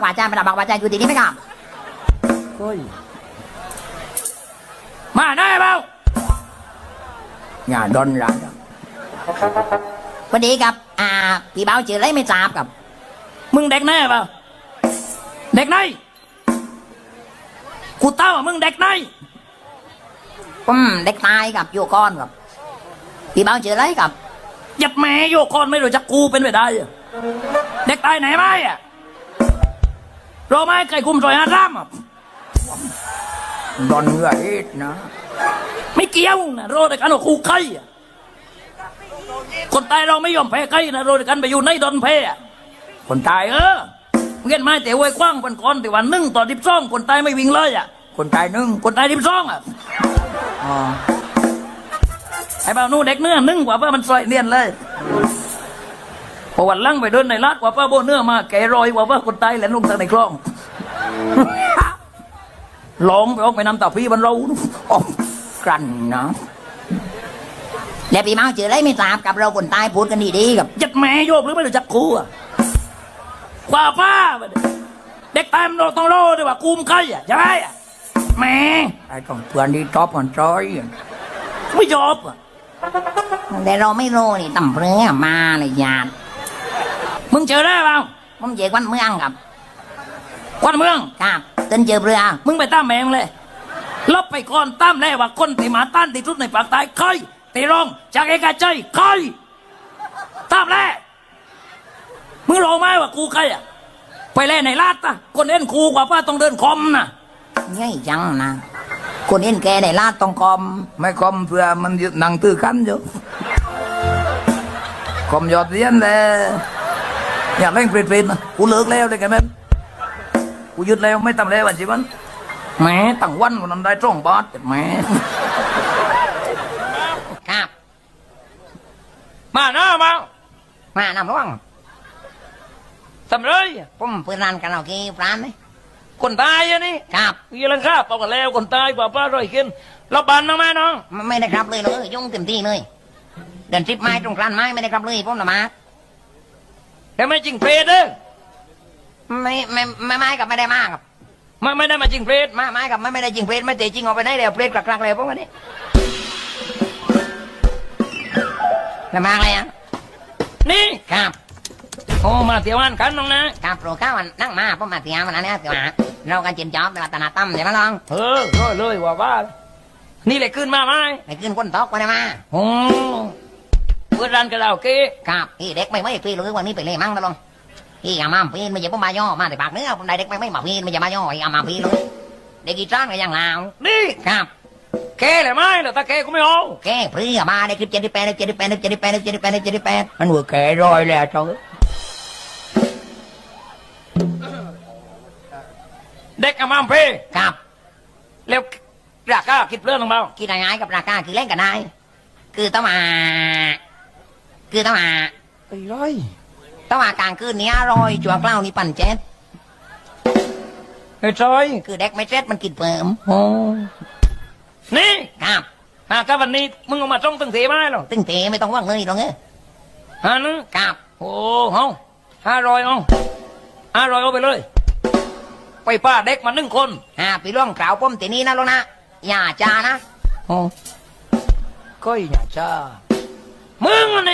ากว่าใจไม่ได้บอกว่าใจอยู่ที่นี่ไมครับเฮ้ยมาได้เปล่าอย่าดนร้านวัสดีครับ อ่า พี่เบาชื่ออะไรไม่ทราบครับ มึงเด็กแน่เปล่าเด็กไหนกูเต้าว่ามึงเด็กไหนอืมเด็กตายครับอยู่ก้อนครับพี่เบาชื่ออะไรครับหยับแม่โยกคนไม่รู้จักกูเป็นไปได้ เด็กตายไหนไหมอะ รอไหมไก่คุมซอยอาร่ามอะดอนเหงื่อเอ็ดนะ ไม่เกี่ยวนะรอด้วยกันว่ากูใครอะคนตายเราไม่ยอมแพ้ใครนะรอด้วยกันไปอยู่ในดอนแพ้อะคนตายเออมึงเห็นไหมแต่ไว้กว้างเป็นก้อนแต่วันหนึ่งต่อทิบซ่องคนตายไม่วิ่งเลยอะ คนตายนึ่งคนตายทิบซ่องอะอ๋อไอ้บ่าวนู่นเด็กเนื้อนึ่งกว่าเพื่อมันซอยเนียนเลยพ อวันหลังไปเดินในลาดกว่าเพื่อโบเนื้อมาแกรอยกว่าเพื่อคนตายแหลนลงทางในคลองหลงไปออกไปนำตาพี่บรรเราอ๋อกันนะแล้วพี่เบาชื่ออะไรไม่ทราบกับเราคนตายพูดกันดีๆครับยัดแม่โยกหรือไม่รู้จักกูอะกว่าป้าไปดิเด็กตายมันต้องรอด้วยว่ากูมใครอะใช่ไหมอะแม่ไอ้ต้องเพื่อนที่ชอบมันจอยไม่ยอมอะแต่เราไม่รู้นี่ตำเรือมาเลยญาติ มึงเจอได้เปล่าผมเจอวันเมืองครับควันเมืองครับเต้นเจอเรือ มึงไปตามแมงเลยลบไปก่อนตามแน่ว่าคนที่มาต้านที่สุดในปากใต้ใครตีรองจากเอกใจใครตามแน่มึงรู้ไหมว่ากูใครอะไปเล่นในลาดตะคนเล่นกูกว่าป้าต้องเดินคอมน่ะง่ายจังนะคนเห็นแกในลาดตองกอม ไม่คอมเพื่อมันยึดหนังตื้อกันอยู่คอมยอดเรียนเลย อยากเล่นเปรตๆนะกูเลิกแล้วเลยแกแม่นกูหยุดแล้วไม่ทำแล้ววันจีมันแหมตั้งวันวันนั้นได้ตรงบาทแหมครับ มาหน้ามามานำร่วงทำเลยผมเปิดร้านคาราโอเกะร้านไหมคนตายอะนี่ครับมีรังค่าเปล่ากันแล้วคนตายกว่าป้าร่อยขึ้นเราบานมาไหมน้องไม่ไม่ได้ครับเลยเลยยุ่งเต็มที่เลยเดินทริปไม้ตรงกลานไม้ไม่ได้ครับเลยผมละมา แต่ไม่จริงเพลดเด้อไม่ไม่ไม่ไม้กับไม่ได้มากครับไม่ไม่ได้มาจริงเพลดไม้ไม้กับไม่ไม่ได้จริงเพลสไม่เตะจริงออกไปได้แล้วเพลสกลักๆเลยพวกนี้ละมาอะไรอะนี่ครับโอ้มาเที่ยววันกันน้องนะครับโปรข้าวันนั่งมาผมมาเสียมันนะเนี่ยเสียมาเรากันจินจอบแต่ว่าตนาตั้มเดี๋ยวมาลองเออเลยเลยว่าว่านี่เลยขึ้นมาไหมไปขึ้นก้นตอกไปนะมาโอ้ เปิดร้านกระดาโอเกะครับพี่เด็กไม่ไม่พี่รู้วันนี้ไปเลยมั่งนะลองพี่อามาพี่ไม่ใช่ผมมาย่อมาแต่ปากเนื้อผมได้เด็กไม่ไม่มาพี่ไม่ใช่มาย่ออามาพี่เลยเด็กกีจ้างก็ยังลาวนี่ครับแกเลยไหมเหรอถ้าแกก็ไม่เอาแกพรีมาได้คลิปเจ็ดสิบแปดเจ็ดสิบแปดเจ็ดสิบแปดเจ็ดสิบแปดเจ็ดสิบแปดมันหัวแก่รอยแล้วจ้ะเด็กอามาเพครับแล้วราคาคิดเรื่องของเราคิดง่ายๆกับราคาคือเล่นกันได้คือต้องมา คือต้องมาไอ้ร้อยต้องมากลางคืนนี้อร่อยจัวเกล้านี่ปั่นเจ็ดไอ้จอยคือเด็กไม่เจ็ดมันกินเปิมโอ้นี่ครับหากวันนี้มึงเอามาจ้องตึงเสียไหมหรอตึงเตไม่ต้องว่างเลยหรอกเงี้ยฮะนึงครับโอ้เอาห้าร้อยเอาห้าร้อยเอาไปเลย ไปป้าเด็กมาหนึ่งคนอ่าพี่ล่วงกล่าวป้มตีนี้นะลูกนะอย่าจ้านะโอ้ก็อย่าจ้ามึงน่ะ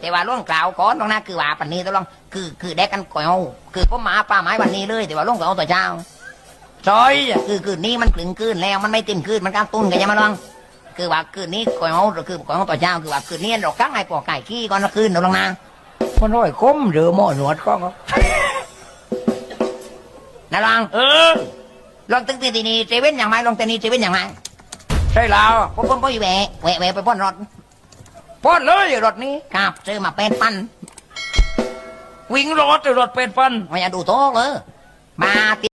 แต่ว่าล่วงกล่าวก่อนตรงนั้นคือว่าปันนี้ต้องลองคือคือเด็กกันก่อยเอาคือผมมาป้าไม้วันนี้เลย แต่ว่าล่วงก่อยเอาต่อเช้าใช่คือคืนนี้มันกลึงคืนแล้วมันไม่เต็มคืนมันกลางตุ้นก็จะมาลองคือว่าคืนนี้ก่อยเอาคือก่อยเอาต่อเช้าคือว่าคืนนี้เรากั้งให้ปอกไก่ขี้ก่อนละคืนเราลองนะมันร้อยคมหรือหม้อหนวดก็นะลองเออลองตึงตีทีนี้เซเว่นอย่างไรลองตีนี้เซเว่นอย่างไรใช่แล้วผมผมผมอยู่แหวะแหวะแหวะไปพ่นรถ ป้อนเลยรถนี้ครับซื้อมาเป็นพันวิ่งรถรถเป็นพันไม่อยากดูโต๊ะเลยมา